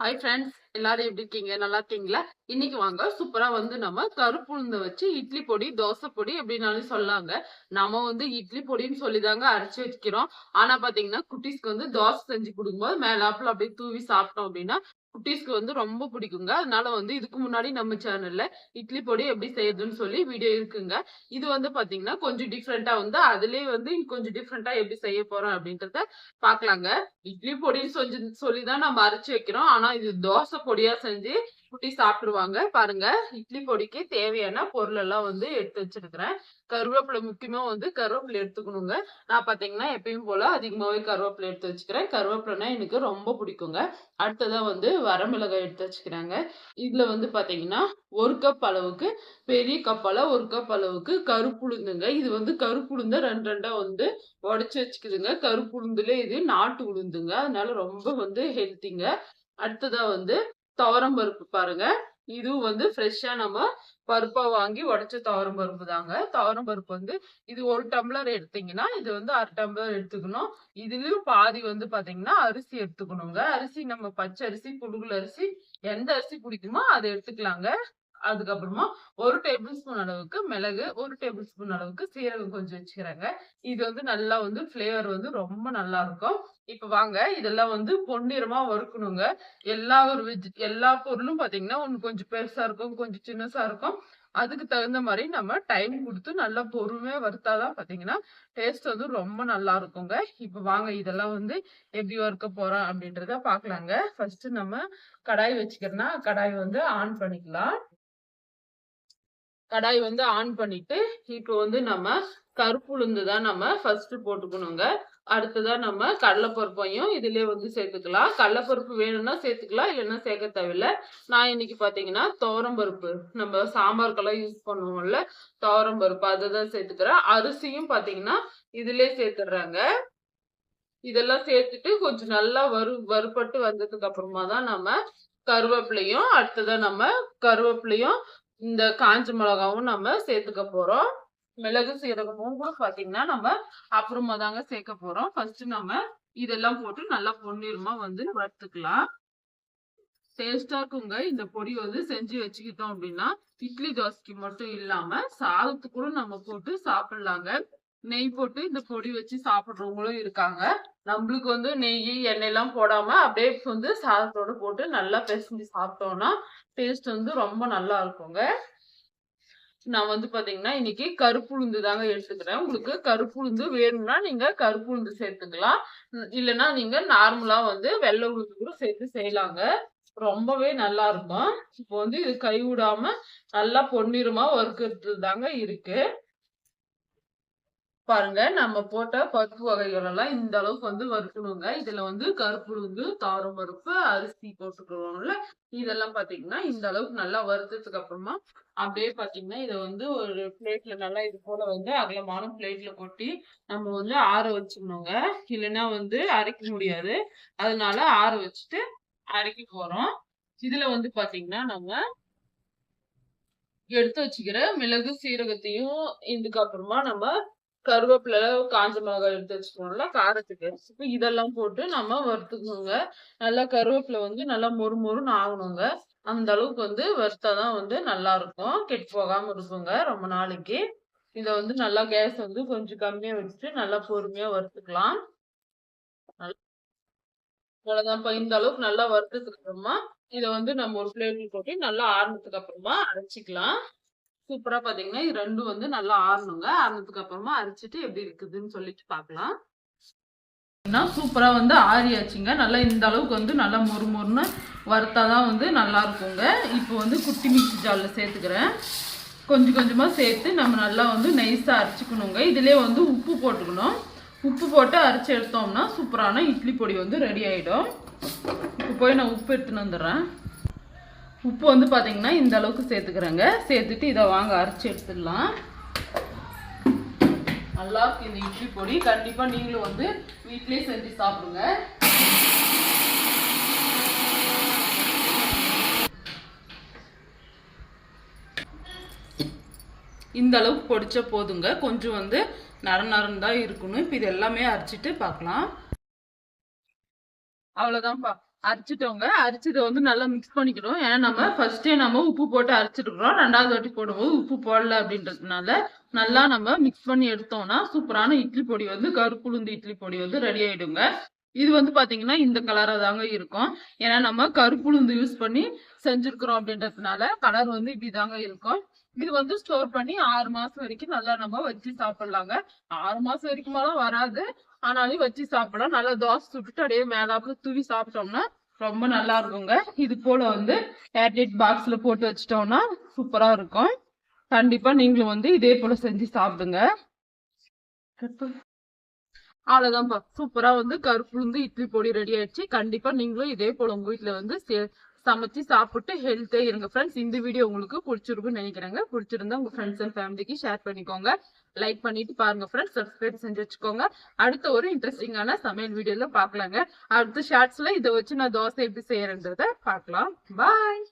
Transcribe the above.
Hi friends எல்லாரும் எப்படி இருக்கீங்க? நல்லா இருக்கீங்களா? இன்னைக்கு வாங்க சூப்பரா வந்து நம்ம கருப்பு உளுந்த வச்சு இட்லி பொடி தோசை பொடி எப்படின்னாலும் சொல்லாங்க. நம்ம வந்து இட்லி பொடின்னு சொல்லிதாங்க அரைச்சு வச்சுக்கிறோம் ஆனா பாத்தீங்கன்னா குட்டீஸ்க்கு வந்து தோசை செஞ்சு கொடுக்கும்போது மேலாப்புல அப்படியே தூவி சாப்பிட்டோம் அப்படின்னா குட்டீஸ்க்கு வந்து ரொம்ப பிடிக்குங்க. அதனால வந்து இதுக்கு முன்னாடி நம்ம சேனல்ல இட்லி பொடி எப்படி செய்யறதுன்னு சொல்லி வீடியோ இருக்குங்க. இது வந்து பாத்தீங்கன்னா கொஞ்சம் டிஃப்ரெண்டா வந்து அதுலயே வந்து கொஞ்சம் டிஃப்ரெண்டா எப்படி செய்ய போறோம் அப்படின்றத பாக்கலாங்க. இட்லி பொடின்னு சொல்லி சொல்லிதான் நம்ம அரைச்சு வைக்கிறோம். ஆனா இது தோசை பொடியா செஞ்சு குட்டி சாப்பிடுவாங்க. பாருங்க இட்லி பொடிக்கு தேவையான பொருள் எல்லாம் வந்து எடுத்து வச்சிருக்கிறேன். கருவேப்பிலை முக்கியமா வந்து கருவேப்பிலை எடுத்துக்கணுங்க. நான் பாத்தீங்கன்னா எப்பயும் போல அதிகமாவே கருவேப்பிலை எடுத்து வச்சுக்கிறேன். கருவேப்பிலைனா எனக்கு ரொம்ப பிடிக்குங்க. அடுத்ததான் வந்து வரமிளகாய் எடுத்து வச்சுக்கிறாங்க. இதுல வந்து பாத்தீங்கன்னா ஒரு கப் அளவுக்கு பெரிய கப்பால ஒரு கப் அளவுக்கு கருப்புளுந்துங்க. இது வந்து கருப்புளுந்த ரெண்டு ரெண்டா வந்து உடைச்சு வச்சுக்குதுங்க. கருப்புளுந்துல இது நாட்டு உளுந்துங்க. அதனால ரொம்ப வந்து ஹெல்த்திங்க அடுத்ததா வந்து துவரம் பருப்பு பாருங்க. இதுவும் வந்து ஃப்ரெஷ்ஷா நம்ம பருப்பை வாங்கி உடைச்ச துவரம் பருப்பு தாங்க. துவரம் பருப்பு வந்து இது ஒரு டம்ளர் எடுத்தீங்கன்னா இது வந்து அரை டம்ளர் எடுத்துக்கணும். இதுலயும் பாதி வந்து பாத்தீங்கன்னா அரிசி எடுத்துக்கணுங்க. அரிசி நம்ம பச்சை அரிசி புடுகுல அரிசி எந்த அரிசி பிடிக்குமோ அதை எடுத்துக்கலாங்க. அதுக்கப்புறமா ஒரு டேபிள் ஸ்பூன் அளவுக்கு மிளகு ஒரு டேபிள் ஸ்பூன் அளவுக்கு சீரகம் கொஞ்சம் வச்சுக்கிறாங்க இது வந்து நல்லா வந்து ஃப்ளேவர் வந்து ரொம்ப நல்லா இருக்கும். இப்ப வாங்க இதெல்லாம் வந்து பொன்னிறமா வறுக்கணுங்க. எல்லா ஒரு வெஜ் எல்லா பொருளும் பாத்தீங்கன்னா ஒன்று கொஞ்சம் பெருசா இருக்கும் கொஞ்சம் சின்னசா இருக்கும். அதுக்கு தகுந்த மாதிரி நம்ம டைம் கொடுத்து நல்லா பொறுமையா வறுத்தாதான் பாத்தீங்கன்னா டேஸ்ட் வந்து ரொம்ப நல்லா இருக்குங்க. இப்ப வாங்க இதெல்லாம் வந்து எப்படி வறுக்க போறோம் அப்படின்றத பாக்கலாங்க ஃபர்ஸ்ட் நம்ம கடாய் வச்சுக்கிறோம்னா கடாய் வந்து ஆன் பண்ணிக்கலாம். கடாய் வந்து ஆன் பண்ணிட்டு இப்போ வந்து நம்ம கருப்புளுந்து தான் நம்ம ஃபர்ஸ்ட் போட்டுக்கணுங்க. அடுத்ததா நம்ம கடலைப்பருப்பையும் இதுலயே வந்து சேர்த்துக்கலாம். கடலைப்பருப்பு வேணும்னா சேர்த்துக்கலாம் இல்லைன்னா சேர்க்க தேவையில்ல. நான் இன்னைக்கு பாத்தீங்கன்னா துவரம் பருப்பு நம்ம சாம்பாருக்கெல்லாம் யூஸ் பண்ணுவோம்ல துவரம் பருப்பு அதை தான் சேர்த்துக்கிறேன். அரிசியும் பாத்தீங்கன்னா இதுலயே சேர்த்துடுறாங்க. இதெல்லாம் சேர்த்துட்டு கொஞ்சம் நல்லா வறு வறுபட்டு வந்ததுக்கு அப்புறமா தான் நம்ம கருவேப்பிலையும் அடுத்ததா நம்ம கருவேப்பிலையும் இந்த காஞ்ச மிளகாவும் நம்ம சேர்த்துக்க போறோம். மிளகு சீரகமும் கூட பாத்தீங்கன்னா நம்ம அப்புறமா தாங்க சேர்க்க போறோம். ஃபர்ஸ்ட் நம்ம இதெல்லாம் போட்டு நல்லா பொன்னிறமா வந்து வறுத்துக்கலாம். டேஸ்டா இருக்குங்க. இந்த பொடி வந்து செஞ்சு வச்சுக்கிட்டோம் அப்படின்னா இட்லி தோசைக்கு மட்டும் இல்லாம சாதத்துக்கு கூட நம்ம போட்டு சாப்பிடலாங்க. நெய் போட்டு இந்த பொடி வச்சு சாப்பிடுறவங்களும் இருக்காங்க. நம்மளுக்கு வந்து நெய் எண்ணெய்லாம் போடாமல் போடாம அப்படியே வந்து சாதத்தோட போட்டு நல்லா பிசைஞ்சு சாப்பிட்டோம்னா டேஸ்ட் வந்து ரொம்ப நல்லா இருக்குங்க. நான் வந்து பாத்தீங்கன்னா இன்னைக்கு கருப்பு உளுந்து தாங்க எடுத்துக்கிறேன். உங்களுக்கு கருப்பு உளுந்து வேணும்னா நீங்க கருப்பு உளுந்து சேர்த்துக்கலாம். இல்லைன்னா நீங்க நார்மலா வந்து வெள்ளை உளுந்து கூட சேர்த்து செய்யலாங்க. ரொம்பவே நல்லா இருக்கும். இப்போ வந்து இது கைவிடாம நல்லா பொன்னிறமா வறுக்கிறது தாங்க இருக்கு. பாருங்க நம்ம போட்ட பருப்பு வகைகள் எல்லாம் இந்த அளவுக்கு வந்து வறுக்கணுங்க. இதுல வந்து கருப்பு உளுந்து தாரம் பருப்பு அரிசி போட்டுக்கிறோம்ல இதெல்லாம் பாத்தீங்கன்னா இந்த அளவுக்கு நல்லா வறுத்ததுக்கு அப்புறமா அப்படியே பாத்தீங்கன்னா இதை வந்து ஒரு பிளேட்ல நல்லா இது போல வந்து அகலமான பிளேட்ல கொட்டி நம்ம வந்து ஆற வச்சுக்கணுங்க இல்லைன்னா வந்து அரைக்க முடியாது. அதனால ஆற வச்சுட்டு அரைக்க போறோம். இதுல வந்து பாத்தீங்கன்னா நம்ம எடுத்து வச்சுக்கிற மிளகு சீரகத்தையும் இதுக்கப்புறமா நம்ம கருவேப்பிலை காஞ்ச மிளகாய் எடுத்து வச்சுக்கணும்ல காரத்துக்கு. இப்போ இதெல்லாம் போட்டு நம்ம வறுத்துக்கணுங்க. நல்லா கருவேப்பிலை வந்து நல்லா மொறு மொறுன்னு ஆகணுங்க. அந்த அளவுக்கு வந்து வறுத்தாதான் வந்து நல்லா இருக்கும் கெட்டு போகாம இருக்குங்க ரொம்ப நாளைக்கு. இத வந்து நல்லா கேஸ் வந்து கொஞ்சம் கம்மியா வச்சுட்டு நல்லா பொறுமையா வறுத்துக்கலாம். அவ்வளவுதான்ப்பா இந்த அளவுக்கு நல்லா வறுத்ததுக்கு அப்புறமா இதை வந்து நம்ம ஒரு பிளேட்ல போட்டு நல்லா ஆறுனதுக்கு அப்புறமா அரைச்சிக்கலாம். சூப்பரா பாத்தீங்கன்னா ரெண்டும் வந்து நல்லா ஆறணுங்க. ஆறுனதுக்கு அப்புறமா அரைச்சிட்டு எப்படி இருக்குதுன்னு சொல்லிட்டு பார்க்கலாம் சூப்பரா வந்து ஆறியாச்சுங்க. நல்லா இந்த அளவுக்கு வந்து நல்லா மொறு மொறுன்னு வறுத்தாதான் வந்து நல்லா இருக்குங்க. இப்போ வந்து குட்டி மிக்சி ஜாலில் சேர்த்துக்கிறேன். கொஞ்சம் கொஞ்சமாக சேர்த்து நம்ம நல்லா வந்து நைஸாக அரைச்சிக்கணுங்க. இதுலேயே வந்து உப்பு போட்டுக்கணும். உப்பு போட்டு அரைச்சி எடுத்தோம்னா சூப்பரான இட்லி பொடி வந்து ரெடி ஆகிடும் இப்போ போய் நான் உப்பு எடுத்துன்னு வந்துடுறேன். உப்பு வந்து பார்த்தீங்கன்னா இந்த அளவுக்கு சேர்த்துக்கிறேங்க. சேர்த்துட்டு இதை வாங்க அரைச்சி எடுத்துடலாம். நல்லா இருக்கு இந்த இட்லி பொடி கண்டிப்பாக நீங்களும் வந்து வீட்லேயே செஞ்சு சாப்பிடுங்க. இந்த அளவுக்கு பொடிச்ச போதுங்க. கொஞ்சம் வந்து நர நரன் தான் இருக்கணும். இப்போ இது எல்லாமே அரைச்சிட்டு பார்க்கலாம் அவ்வளோதான்ப்பா அரைச்சிட்டோங்க அரைச்சதை வந்து நல்லா மிக்ஸ் பண்ணிக்கணும். ஏன்னா நம்ம ஃபர்ஸ்டே நம்ம உப்பு போட்டு அரைச்சிருக்கிறோம். ரெண்டாவது வாட்டி போடும்போது உப்பு போடல அப்படின்றதுனால நல்லா நம்ம மிக்ஸ் பண்ணி எடுத்தோம்னா சூப்பரான இட்லி பொடி வந்து கருப்புளுந்து இட்லி பொடி வந்து ரெடி ஆயிடுங்க. இது வந்து பாத்தீங்கன்னா இந்த கலரா தாங்க இருக்கும். ஏன்னா நம்ம கருப்புளுந்து யூஸ் பண்ணி செஞ்சிருக்கிறோம் அப்படின்றதுனால கலர் வந்து இப்படி தாங்க இருக்கும். இது வந்து ஸ்டோர் பண்ணி ஆறு மாசம் வரைக்கும் நல்லா நம்ம வச்சு சாப்பிடலாங்க. ஆறு மாசம் வரைக்குமெல்லாம் வராது. ஆனாலும் வச்சு சாப்பிடலாம். நல்லா தோசை சுட்டுட்டு அப்படியே மேலாப்புல தூவி சாப்பிட்டோம்னா ரொம்ப நல்லா இருக்குங்க. இது போல வந்து ஏர்டைட் பாக்ஸ்ல போட்டு வச்சிட்டோம்னா சூப்பரா இருக்கும். கண்டிப்பா நீங்களும் வந்து இதே போல செஞ்சு சாப்பிடுங்க. அவ்வளவுதான்ப்பா. சூப்பரா வந்து கருப்புளுந்து இட்லி பொடி ரெடி ஆயிடுச்சு. கண்டிப்பா நீங்களும் இதே போல உங்க வீட்ல வந்து சமைச்சு சாப்பிட்டு ஹெல்த்தே இருங்க ஃப்ரெண்ட்ஸ் இந்த வீடியோ உங்களுக்கு பிடிச்சிருக்குன்னு நினைக்கிறேங்க. பிடிச்சிருந்தா உங்க ஃப்ரெண்ட்ஸ் அண்ட் ஃபேமிலிக்கு ஷேர் பண்ணிக்கோங்க. லைக் பண்ணிட்டு பாருங்க ஃப்ரெண்ட்ஸ் சப்ஸ்கிரைப் செஞ்சு வச்சுக்கோங்க. அடுத்த ஒரு இன்ட்ரெஸ்டிங்கான சமையல் வீடியோல பாக்கலாங்க அடுத்த ஷார்ட்ஸ்ல இதை வச்சு நான் தோசை எப்படி செய்யறேன்றத பார்க்கலாம். பாய்